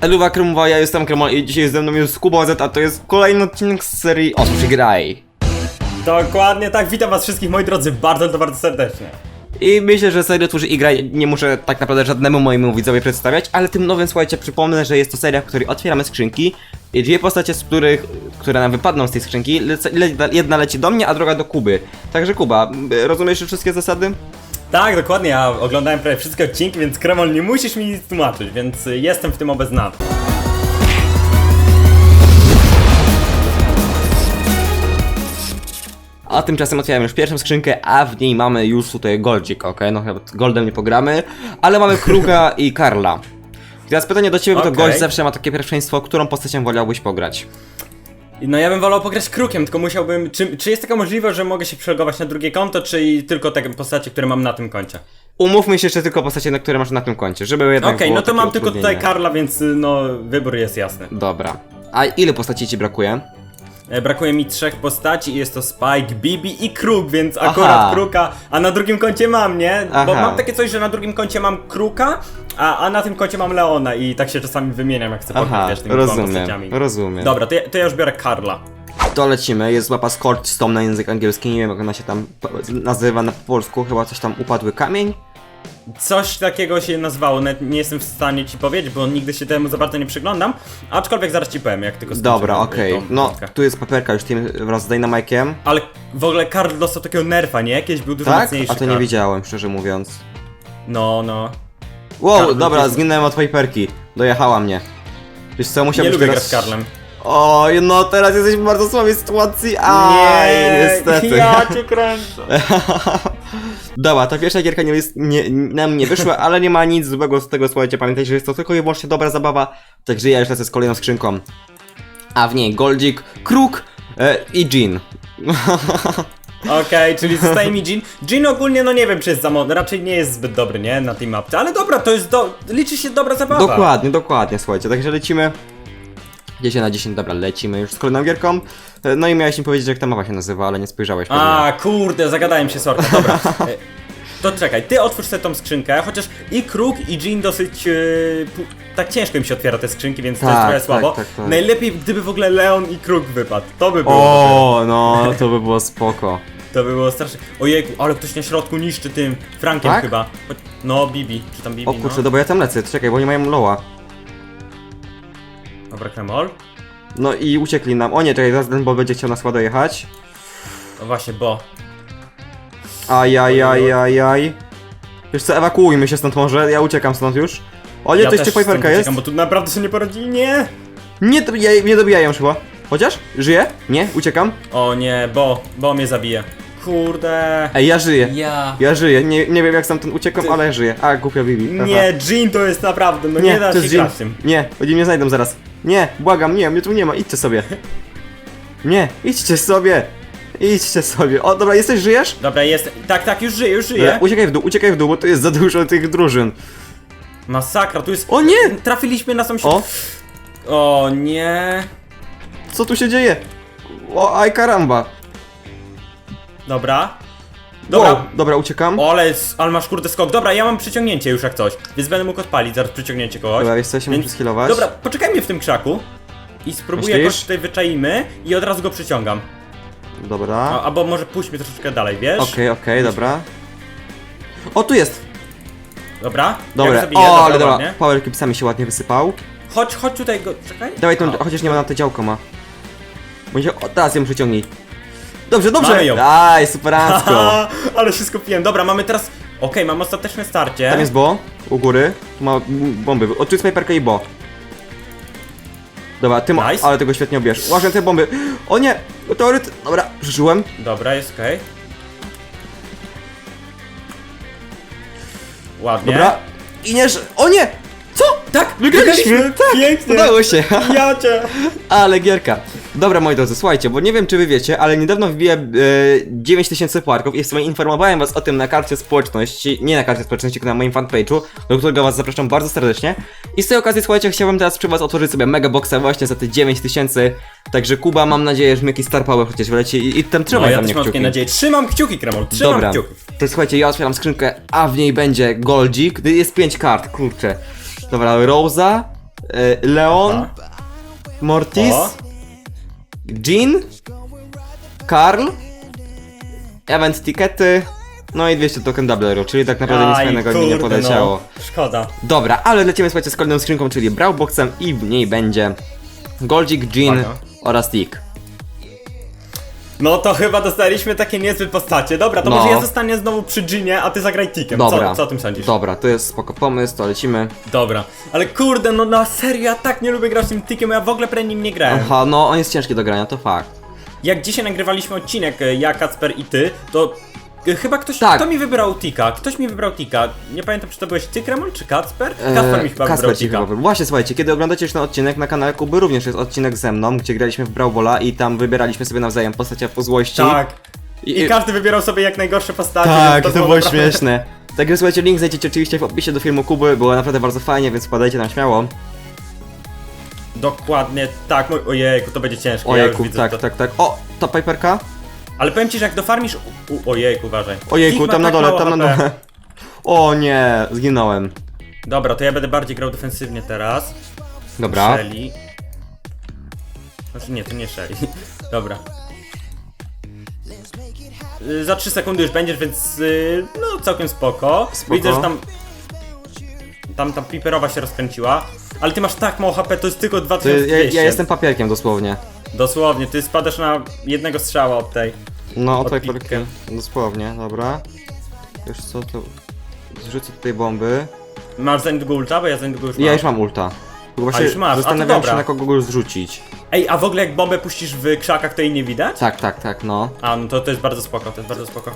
Eluwa Kremowa, ja jestem Kremol i dzisiaj ze mną jest Kuba Z, a to jest kolejny odcinek z serii i graj. Dokładnie tak, witam was wszystkich moi drodzy bardzo, to bardzo serdecznie. I myślę, że serię Otwórz i graj nie muszę tak naprawdę żadnemu mojemu widzowi przedstawiać, ale tym nowym, słuchajcie, przypomnę, że jest to seria, w której otwieramy skrzynki i dwie postacie, z których, które nam wypadną z tej skrzynki, lece, le, jedna leci do mnie, a druga do Kuby. Także Kuba, rozumiesz już wszystkie zasady? Tak, dokładnie, ja oglądałem prawie wszystkie odcinki, więc Kremol nie musisz mi nic tłumaczyć, więc jestem w tym obeznany. A tymczasem otwieramy już pierwszą skrzynkę, a w niej mamy już tutaj Goldzik, ok? No chyba Goldem nie pogramy, ale mamy Kruga i Karla. I teraz pytanie do ciebie, bo to gość zawsze ma takie pierwszeństwo, którą postacią wolałbyś pograć? No ja bym wolał pograć krukiem, tylko musiałbym... Czy, czy jest taka możliwość, że mogę się przelogować na drugie konto, czy i tylko te postacie, które mam na tym koncie? Umówmy się jeszcze tylko postacie, na które masz na tym koncie, żeby jednak Okej, było no to takie mam tylko tutaj utrudnienie. Karla, więc y, no wybór jest jasny. Dobra. A ile postaci ci brakuje? E, Brakuje mi trzech postaci i jest to Spike, Bibi i Kruk, więc akurat Aha. Kruka, a na drugim koncie mam, nie? Bo Aha. mam takie coś, że na drugim koncie mam Kruka, a, a na tym koncie mam Leona i tak się czasami wymieniam, jak chcę Aha, pograć wiesz, tymi dwoma rozumiem, postaciami. rozumiem. Dobra, to ja, to ja już biorę Karla. To lecimy, jest łapa Scorch Stone na język angielski, nie wiem jak ona się tam p- nazywa na polsku, chyba coś tam upadły kamień? Coś takiego się nazywało, nawet nie jestem w stanie ci powiedzieć, bo nigdy się temu za bardzo nie przyglądam, aczkolwiek zaraz ci powiem, jak tylko skończę Dobra, tą- okej. tą No, wątkę. tu jest paperka już tym wraz z Dynamike'iem. Ale w ogóle Karl dostał takiego nerfa, nie? Jakieś był dużo Tak? mocniejszy A to nie Karl. widziałem, szczerze mówiąc. No, no. Wow, dobra, jest- zginąłem od Piperki. Dojechała mnie. Wiesz co, Nie musiałbyś lubię teraz... grać z Karlem. Oj, no teraz jesteśmy w bardzo słabej sytuacji. Aj, niestety. ja cię kręcę. Dobra, ta pierwsza gierka nie jest, nie, nam nie wyszła, ale nie ma nic złego z tego, słuchajcie, pamiętajcie, że jest to tylko i wyłącznie dobra zabawa, także ja już lecę z kolejną skrzynką. A w niej Goldzik, Kruk e, i Jean. Okej, czyli zostaje mi Jin. Jin ogólnie, no nie wiem, czy jest za raczej nie jest zbyt dobry, nie? Na tej mapce, ale dobra, to jest do... liczy się dobra zabawa. Dokładnie, dokładnie, słuchajcie, także lecimy. 10 na 10, dobra, lecimy już z kolejną gierką. E, No i miałeś mi powiedzieć, jak ta mapa się nazywa, ale nie spojrzałeś pewnie. A, kurde, zagadałem się, sorka, dobra. E, To czekaj, ty otwórz sobie tą skrzynkę, chociaż i Kruk i Jin dosyć... e, pu- tak ciężko im się otwiera te skrzynki, więc to jest Tak, trochę tak, słabo. tak, tak. Najlepiej, gdyby w ogóle Leon i Kruk wypadł, to by było... O, no, to by było spoko. To by było strasznie... Ojejku, ale ktoś na środku niszczy tym Frankiem Tak? chyba. No, Bibi, czy tam Bibi, O kurczę, no. dobra, ja tam lecę, czekaj, bo nie mają loa. Dobra, Kremol. No i uciekli nam. O nie, czekaj, zaraz ten bo będzie chciał nas ładnie jechać. No właśnie, bo... Ajajajajaj. Wiesz co, ewakuujmy się stąd może, ja uciekam stąd już. O nie, ja to jeszcze Piperka jest? uciekam, bo tu naprawdę sobie nie poradzi, nie! Nie, to, ja, nie dobijają chyba. Chociaż? Żyję? Nie? Uciekam? O nie, bo, bo mnie zabije. Kurde. Ej, ja żyję. Ja. Ja żyję, nie, nie wiem jak stamtąd uciekam, Ty- ale ja żyję. A, głupia Bibi. Aha. Nie, Jean to jest naprawdę, no nie, da to się jest grać z tym. Nie, oni mnie znajdą zaraz. Nie, błagam, nie, mnie tu nie ma, idźcie sobie. Nie, idźcie sobie. Idźcie sobie. O, dobra, jesteś, żyjesz? Dobra, jest. Tak, tak, już żyję, już Dobra, żyję. uciekaj w dół, uciekaj w dół, bo tu jest za dużo tych drużyn. Masakra, tu jest. O nie! Trafiliśmy na sam O, środek. O nie. co tu się dzieje? O, aj karamba. Dobra. Dobra. Wow, dobra, uciekam. O, ale, s- ale masz kurde skok. Dobra, ja mam przyciągnięcie już jak coś. Więc będę mógł odpalić zaraz przyciągnięcie kogoś. Dobra, ja się Więc- muszę skillować. Dobra, poczekaj mnie w tym krzaku. I spróbuję Myślisz? jakoś tutaj wyczaimy i od razu go przyciągam. Dobra. A, albo może mnie troszeczkę dalej, wiesz? Okej, okej, dobra. O, tu jest! Dobra. Ja Dobra, zabiję, o, dobra, ale dobra, ładnie. power clipsami się ładnie wysypał. Chodź, chodź tutaj go. Czekaj. Dawaj tą, O. chociaż nie ma na to działko ma. Będzie, o, teraz ją przyciągnij. Dobrze, dobrze! Mamy ją. Aj, superancko! Haha, ale się skupiłem. Dobra, mamy teraz. Okej, mam ostateczne starcie. Tam jest Bo, u góry. Tu ma bomby. O, tu jest snajperka i Bo. Dobra, ty ma, Nice. ale tego świetnie obierz. Uważaj te bomby. O nie! Meteoryt! Dobra, przeżyłem. Dobra, jest okej. Ładnie. Dobra. I nie, że- o nie! Co? Tak, Wygraliśmy! Tak! Pięknie. Udało się! Ja cię. Ale gierka. Dobra, moi drodzy, słuchajcie, bo nie wiem, czy wy wiecie, ale niedawno wbiłem e, 9000 płatków i w sumie informowałem was o tym na karcie społeczności, nie na karcie społeczności, tylko na moim fanpage'u, do którego was zapraszam bardzo serdecznie. I z tej okazji, słuchajcie, chciałbym teraz przy was otworzyć sobie mega boxa właśnie za te 9000, także Kuba, mam nadzieję, że mi jakiś star power chociaż wyleci i, i tam No, trzymaj ja za też mnie mam kciuki. takie nadzieję. Trzymam kciuki, Kremol. Trzymam Dobra, kciuki. to słuchajcie, ja otwieram skrzynkę, a w niej będzie Goldzik, jest 5 kart, kurczę. Dobra, Rosa, e, Leon. Mortis, O. Jean, Karl, event tickety, no i 200 token doubleru, czyli tak naprawdę nic Aj, fajnego mi nie kurde, poleciało. No. Szkoda. Dobra, ale lecimy słuchajcie z kolejną skrzynką, czyli Brawlboxem i w niej będzie Goldzik, Jean Uwaga. oraz Tick. No to chyba dostaliśmy takie niezłe postacie. Dobra, to No. może ja zostanie znowu przy Ginie, a ty zagraj Tikiem. Dobra. Co, co o tym sądzisz? Dobra, to jest spoko pomysł, to lecimy. Dobra. Ale kurde, no na serio, ja tak nie lubię grać tym Tikiem, ja w ogóle pre nim nie grałem. Aha, no on jest ciężki do grania, to fakt. Jak dzisiaj nagrywaliśmy odcinek, e, ja, Kacper i ty, to chyba ktoś, Tak. kto mi wybrał Tika? Ktoś mi wybrał Tika. Nie pamiętam, czy to byłeś ty, Kreml, czy Kacper? Eee, Kacper mi chyba wybrał Kasper ci Tika. chyba wybrał. Właśnie, słuchajcie, kiedy oglądacie już ten odcinek na kanale Kuby, również jest odcinek ze mną, gdzie graliśmy w Brawl Balla i tam wybieraliśmy sobie nawzajem postacie po złości. Tak. I, I każdy wybierał sobie jak najgorsze postacie. tak, więc to było naprawdę- śmieszne. Także słuchajcie, link znajdziecie oczywiście w opisie do filmu Kuby, było naprawdę bardzo fajnie, więc wpadajcie tam śmiało. Dokładnie tak, ojejku, to będzie ciężkie. ja Ojejku, widzę tak, to. tak, tak. O, to Piperka? Ale powiem ci, że jak dofarmisz... U, ojejku, uważaj. Ojejku, ma tam na tak dole, mało tam na HP. dole. O nie, zginąłem. Dobra, to ja będę bardziej grał defensywnie teraz. Dobra. Shelly. Znaczy nie, to nie Shelly. Dobra. Y, Za 3 sekundy już będziesz, więc y, no całkiem spoko. Spoko. Widzę, że tam tam ta piperowa się rozkręciła. Ale ty masz tak mało HP, to jest tylko To ja, 2200. ja jestem papierkiem dosłownie. Dosłownie, ty spadasz na jednego strzała od tej. No, Od od pikę. Piperkiem. Dosłownie, dobra. Wiesz co, to... Zrzucę tutaj bomby. Masz za niedługo ulta, bo ja za niedługo już mam. Ja już mam ulta. Tylko właśnie już masz, a to zastanawiam się dobra. na kogo go zrzucić. Ej, a w ogóle jak bombę puścisz w krzakach, to jej nie widać? Tak, tak, tak, no. A, no to, to jest bardzo spoko, to jest bardzo spoko.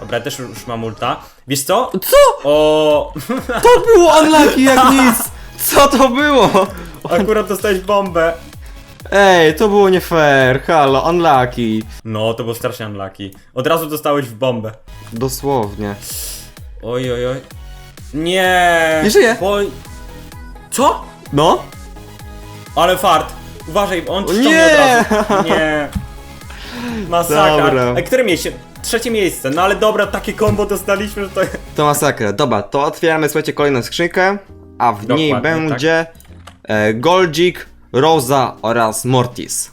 Dobra, ja też już mam ulta. Wiesz co? Co? O, To było unlucky jak nic! Co to było? akurat dostałeś bombę. Ej, to było nie fair, halo, unlucky. No, to było strasznie unlucky. Od razu dostałeś w bombę. Dosłownie. Oj, oj, oj. Nie. Nie żyje. Bo... Co? No? Ale fart. Uważaj, on ci ściągnie nie! od razu. Nie. Masakra. Dobra. Ej, które miejsce? Trzecie miejsce. No ale dobra, takie combo dostaliśmy, że to... To masakra. Dobra, to otwieramy, słuchajcie, kolejną skrzynkę, a w niej Dokładnie, tak. będzie e, Goldzik, Rosa oraz Mortis.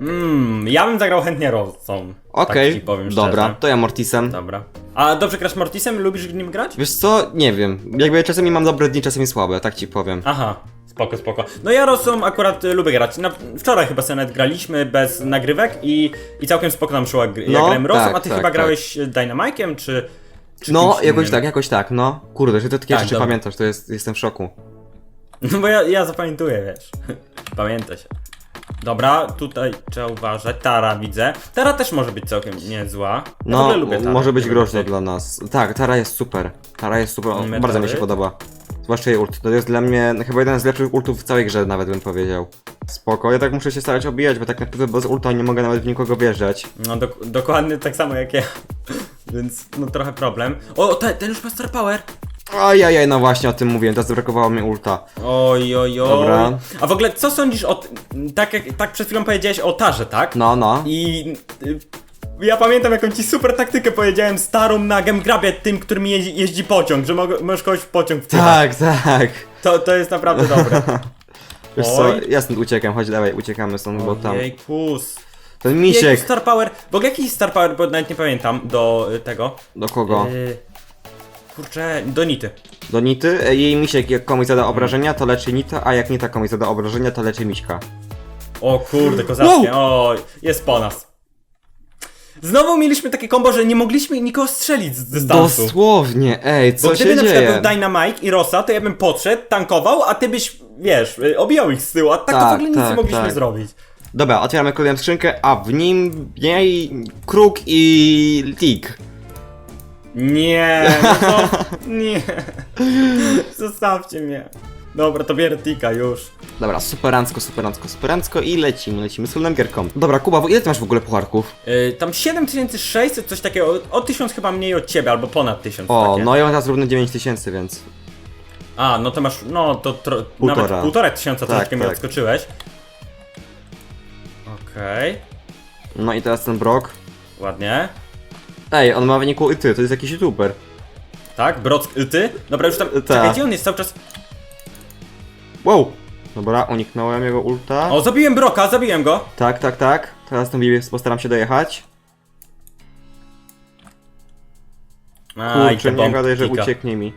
Mmm, ja bym zagrał chętnie Rosą. Okej, tak ci powiem dobra, szczerze. to ja Mortisem. Dobra. A dobrze grasz Mortisem? Lubisz nim grać? Wiesz co, nie wiem, jakby czasami mam dobre dni, czasami słabe, tak ci powiem. Aha, spoko, spoko. No ja Rosą akurat y, lubię grać. Na, wczoraj chyba sobie nawet graliśmy bez nagrywek i, i całkiem spoko nam szło jak, jak No, grałem Rosą, tak, a ty tak, chyba tak. grałeś y, Dynamike'iem czy... czy No, kimś jakoś innym? tak, jakoś tak, no. Kurde, że ty takie Tak, rzeczy dobra. pamiętasz, to jest, jestem w szoku. No bo ja, ja zapamiętuję, wiesz. Pamięta się. Dobra, tutaj trzeba uważać. Tara widzę. Tara też może być całkiem niezła. Ja w No, ogóle lubię Tarę. może być Nie groźna wiem, dla nas. Tak, Tara jest super. Tara jest super, Mamy bardzo mi się podoba. Zwłaszcza jej ult. To jest dla mnie chyba jeden z lepszych ultów w całej grze, nawet bym powiedział. Spoko, ja tak muszę się starać obijać, bo tak naprawdę bez ulta nie mogę nawet w nikogo wjeżdżać. No dok- dokładnie tak samo jak ja. Więc no trochę problem. O, te, ten już ma Star Power. Ajajaj, no właśnie o tym mówiłem, teraz brakowało mi ulta. Oj, oj, oj. Dobra. A w ogóle co sądzisz o. t- Tak jak tak przed chwilą powiedziałeś o Tarze, tak? No, no. I. Y, ja pamiętam jaką ci super taktykę powiedziałem starą na Gemgrabie, tym, którym jeździ, jeździ pociąg, że mo- możesz kogoś w pociąg wpychać. Tak, tak. To, to jest naprawdę dobre. Wiesz co, Oj. ja stąd uciekam, chodź dawaj, uciekamy stąd, bo tam... Ojej, kus. Ten Jejku, misiek! Star Power. W ogóle jaki Star Power, bo nawet nie pamiętam, do y, tego. Do kogo? Y, kurczę, do Nity. Do Nity. E, Jej misiek jak komuś zada obrażenia, to leczy Nita, a jak Nita komuś zada obrażenia, to leczy Miśka. O kurde, kozackie. O, jest po nas. Znowu mieliśmy takie kombo, że nie mogliśmy nikogo strzelić z dystansu. Dosłownie, ej, Bo co gdyby się na dzieje? przykład był Dynamite i Rosa, to ja bym podszedł, tankował, a ty byś, wiesz, y, obijał ich z tyłu, a tak, to w Tak, ogóle nic nie tak, mogliśmy tak. zrobić. Dobra, otwieramy kolejną skrzynkę, a w nim niej kruk i tik. Nie, no nie. Zostawcie mnie. Dobra, to bierę tika już. Dobra, superancko, superancko, superancko i lecimy, lecimy z gierką. Dobra, Kuba, ile ty masz w ogóle pucharków? Y, tam 7600, coś takiego, o, o 1000 chyba mniej od ciebie, albo ponad 1000 O, takie. no ja mam teraz równo 9000, więc... A, no to masz, no to tro, Półtora. nawet półtora tysiąca Tak, troszeczkę mi tak. odskoczyłeś. Okej, No i teraz ten Brock. ładnie. Ej, on ma w wyniku i ty, to jest jakiś youtuber. Tak, Brock, ty? Dobra, już tam, Tak. czekaj, gdzie on jest cały czas? Wow! Dobra, uniknąłem jego ulta. O, zabiłem Broka, zabiłem go. Tak, tak, tak. Teraz tą Bibię postaram się dojechać. Aj, Kurczę, te nie bombki gadaj, że ucieknie mi.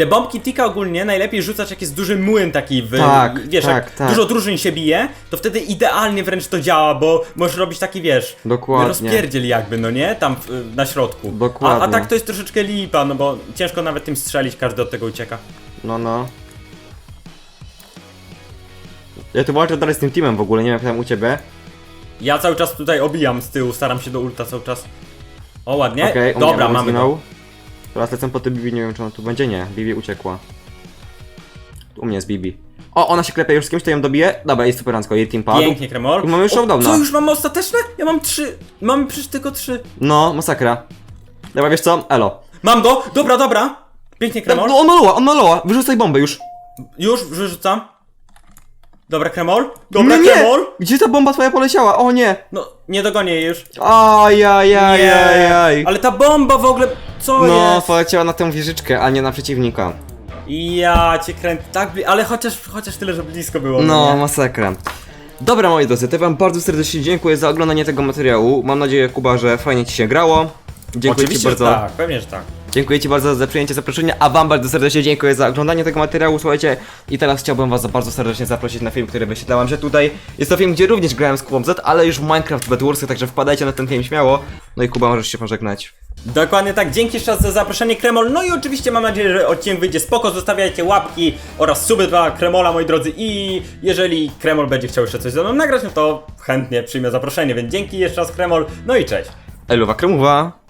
Te bombki Tika ogólnie najlepiej rzucać jak jest duży młyn taki w... Tak, wiesz, tak, jak tak. dużo drużyn się bije, to wtedy idealnie wręcz to działa, bo możesz robić taki, wiesz... Dokładnie. Rozpierdziel jakby, no nie? Tam w, na środku. Dokładnie. A, a tak to jest troszeczkę lipa, no bo ciężko nawet tym strzelić, każdy od tego ucieka. No, no. Ja tu walczę dalej z tym teamem w ogóle, nie wiem jak tam u ciebie. Ja cały czas tutaj obijam z tyłu, staram się do ulta cały czas. O, ładnie. Okej, u Dobra, mamy zginął. Teraz lecę po ty Bibi, nie wiem czy ona tu będzie, nie. Bibi uciekła. U mnie jest Bibi. O, ona się klepie już z kimś, to ją dobije. Dobra, jest superancko, jej team padł. Pięknie, Kremol. I mamy już O, showdowna. Co, już mamy ostateczne? Ja mam trzy. Mamy przecież tylko trzy. No, masakra. Dobra, wiesz co? Elo. Mam go! Dobra, dobra! Pięknie, Kremol. No, on maloła, on maloła. Wyrzucaj bombę już. Już wyrzucam. Dobra, Kremol. Dobra, no nie! Kremol. Gdzie ta bomba twoja poleciała? O nie! No, nie dogonię jej już. Ajajajajaj. Ale ta bomba w ogóle. Co No, jest? poleciała na tę wieżyczkę, a nie na przeciwnika. Ja cię kręcę. Tak, bli- ale chociaż, chociaż tyle, że blisko było. No, nie? masakra. Dobra, moi drodzy, to wam bardzo serdecznie dziękuję za oglądanie tego materiału. Mam nadzieję, Kuba, że fajnie ci się grało. Dziękuję ci Oczywiście, bardzo. że tak, pewnie, że tak. Dziękuję Ci bardzo za przyjęcie zaproszenia, a Wam bardzo serdecznie dziękuję za oglądanie tego materiału, słuchajcie. I teraz chciałbym Was bardzo serdecznie zaprosić na film, który wyświetlałem się tutaj. Jest to film, gdzie również grałem z Kubą Z, ale już w Minecraft Bed Warsy, także wpadajcie na ten film śmiało. No i Kuba, możesz się pożegnać. Dokładnie tak, dzięki jeszcze raz za zaproszenie Kremol. No i oczywiście mam nadzieję, że odcinek wyjdzie spoko. Zostawiajcie łapki oraz suby dla Kremola, moi drodzy. I jeżeli Kremol będzie chciał jeszcze coś ze mną nagrać, no to chętnie przyjmę zaproszenie. Więc dzięki jeszcze raz Kremol. No i cześć. Eluwa Kremowa.